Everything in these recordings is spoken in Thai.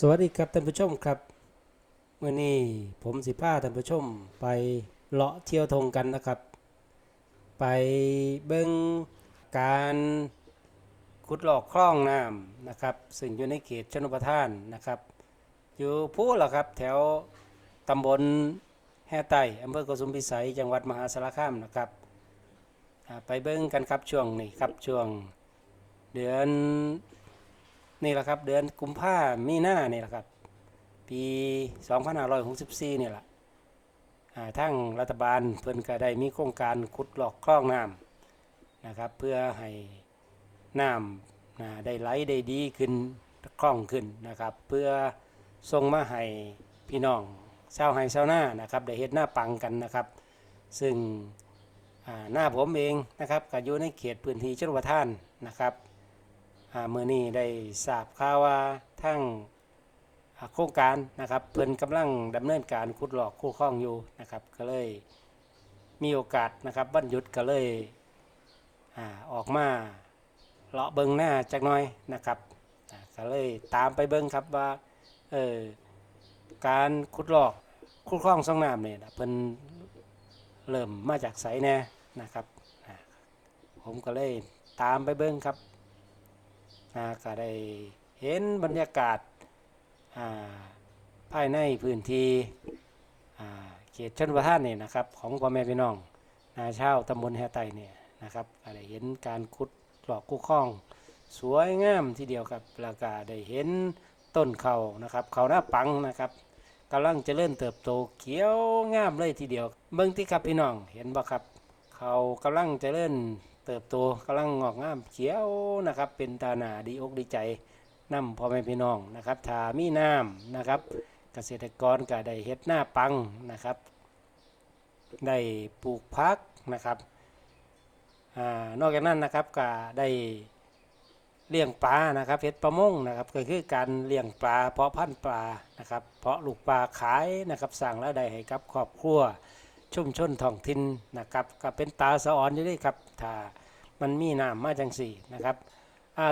สวัสดีครับท่านผู้ชมครับเมื่อนี้ผมสิพาท่านผู้ชมไปเลาะเที่ยวทงกันนะครับ ไปเบิ่งการขุดหลอกคลองน้ำนะครับ ซึ่งอยู่ในเขตชนประทานนะครับ อยู่พูดละครับแถวตำบลแห่ใต้อำเภอโกสุมพิสัยจังหวัดมหาสารคามนะครับไปเบิ่งกันครับช่วงนี้ครับช่วงเดือน นี่แหละครับ เดือนกุมภามีนานี่แหละครับ ปี 2564นี่แหละทั้งรัฐบาลเพิ่นก็ได้มีโครงการขุดหลอกคลองน้ำนะครับ เพื่อให้น้ำนะได้ไหลได้ดีขึ้นคล่องขึ้นนะครับ เพื่อส่งมาให้พี่น้องชาวไร่ชาวนานะครับได้เฮ็ดหน้าปังกันนะครับ ซึ่งหน้าผมเองนะครับก็อยู่ในเขตพื้นที่ชลประทานนะครับ มื่อนี้ได้ทราบข่าวว่าทั้งโครงการนะครับเพิ่นกำลังดำเนินการขุดหลอกคู่ข้องอยู่นะครับ ก็เลยมีโอกาสนะครับวันหยุดก็เลยอออกมาเลาะเบิงหน้าจักหน่อยนะครับก็เลยตามไปเบิงครับว่าเออการขุดหลอกคู่ข้องสองน้ำเนี่ยเพิ่นเริ่มมาจากไสแน่นะครับผมก็เลยตามไปเบิงครับ ก็ได้เห็นบรรยากาศาภายในพื้นที่เขตชนประทานนี่นะครับ ของพ่อแม่พี่น้อง นาชาวตำบลแห่ไตเนี่ยนะครับก็ได้เห็นการขุดหลอกกู้คลอง สวยงามทีเดียวครับแล้วก็ได้เห็นต้นเขานะครับเขาหน้าปังนะครับกำลังเจริญเติบโตเขียวงามเลยทีเดียว เบิ้งที่ครับพี่น้องเห็นบ่ครับ เขากำลังเจริญ เติบโตกำลังงอกงามเขียวนะครับ เป็นตาหนาดีอกดีใจนํพ่อแม่พี่น้องนะครับถามีน้ำนะครับ เกษตรกรก็ได้เฮ็ดหน้าปังนะครับ ได้ปลูกพักนะครับอนอกจากนั้นนะครับก็ได้เลี้ยงปลานะครับเฮ็ดประมงนะครับก็คือการเลี้ยงปลาเพาะพันธุ์ปลานะครับ เพาะลูกปลาขายนะครับสร้างรายได้ให้กับครอบครัว ชุมชนท้องถิ่นนะครับก็เป็นตาสะออนอยู่ด้วยครับถ้ามันมีน้ำมาจังสี่นะครับ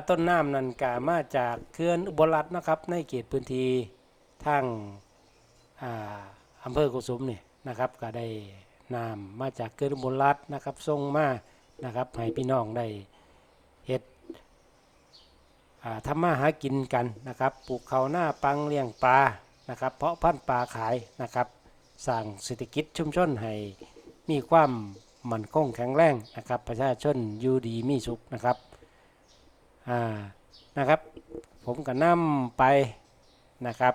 ต้นน้ำนันก็มาจากเขื่อนอุบลรัตน์นะครับ ในเขตพื้นที่ทางอาอำเภอกุสุมนี่นะครับ ก็ได้น้ำมาจากเขื่อนอุบลรัตน์นะครับส่งมานะครับให้พี่น้องได้เฮ็ดทำมาหากินกันนะครับ ปลูกเขาหน้าปังเลี้ยงปลานะครับ เพาะพันธุ์ปลาขายนะครับ สร้างเศรษฐกิจชุมชนให้มีความมั่นคงแข็งแรงนะครับ ประชาชนอยู่ดีมีสุขนะครับอ่านะครับ ผมก็นำไปนะครับ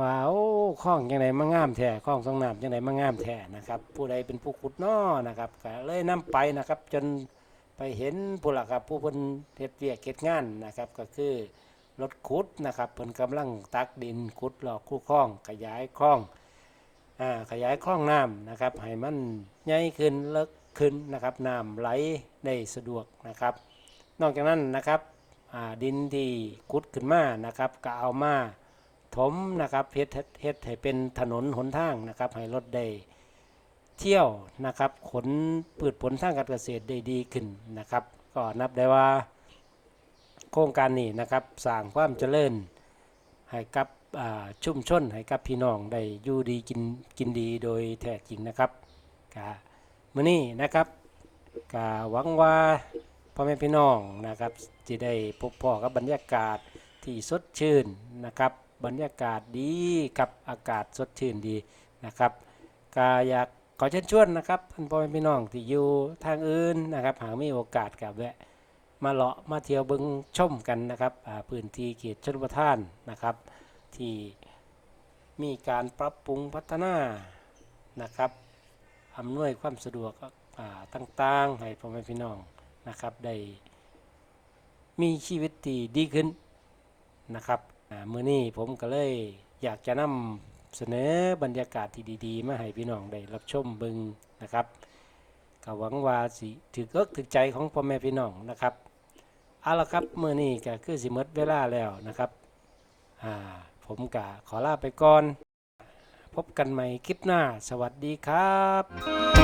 ว่าโอ้ข้องยังไงมางามแท้ข้องสองน้ำยังไงมางามแท้นะครับ ผู้ใดเป็นผู้ขุดน้อนะครับก็เลยนำไปนะครับ จนไปเห็นผู้หลักครับผู้เพิ่นเฮ็ดเวียกเฮ็ดงานนะครับ ก็คือรถขุดนะครับเพิ่นกำลังตักดินขุดหลอกคู่คลอง ขยายคลองอ่า ขยายคล่องน้ำนะครับให้มันใหญ่ขึ้นเลิกขึ้นนะครับน้ำไหลได้สะดวกนะครับ นอกจากนั้นนะครับดินที่ขุดขึ้นมานะครับก็เอามาถมนะครับเฮ็ดเฮ็ดให้เป็นถนนหนทางนะครับให้รถได้เที่ยวนะครับขนพืชผลทางการเกษตรได้ดีขึ้นนะครับ ก็นับได้ว่า โครงการนี้นะครับสร้างความเจริญให้กับ ชุ่มชนให้กับพี่น้องได้อยู่ดีกินกินดีโดยแท้จริงนะครับกะมื้อนี้นะครับกะหวังว่าพ่อแม่พี่น้องนะครับจะได้พบพ่อกับบรรยากาศที่สดชื่นนะครับ บรรยากาศดีกับอากาศสดชื่นดีนะครับกะอยากขอเชิญชวนนะครับท่านพ่อแม่พี่น้องที่อยู่ทางอื่นนะครับ หากมีโอกาสกับแวะมาเลาะมาเที่ยวเบิงชมกันนะครับพื้นที่เขตชนประทานนะครับ ที่มีการปรับปรุงพัฒนานะครับอำนวยความสะดวกต่างๆ ให้พ่อแม่พี่น้องนะครับได้มีชีวิตที่ดีขึ้นนะครับอ่ามื้อนี้ผมก็เลยอยากจะนำเสนอบรรยากาศที่ดี ๆ มาให้พี่น้องได้รับชมบิงนะครับก็หวังว่าสิถึกเอิกถึกใจของพ่อแม่พี่น้องนะครับเอาละครับมื้อนี้ก็คือสิมดเวลาแล้วนะครับอ่า ผมกะขอลาไปก่อน พบกันใหม่คลิปหน้า สวัสดีครับ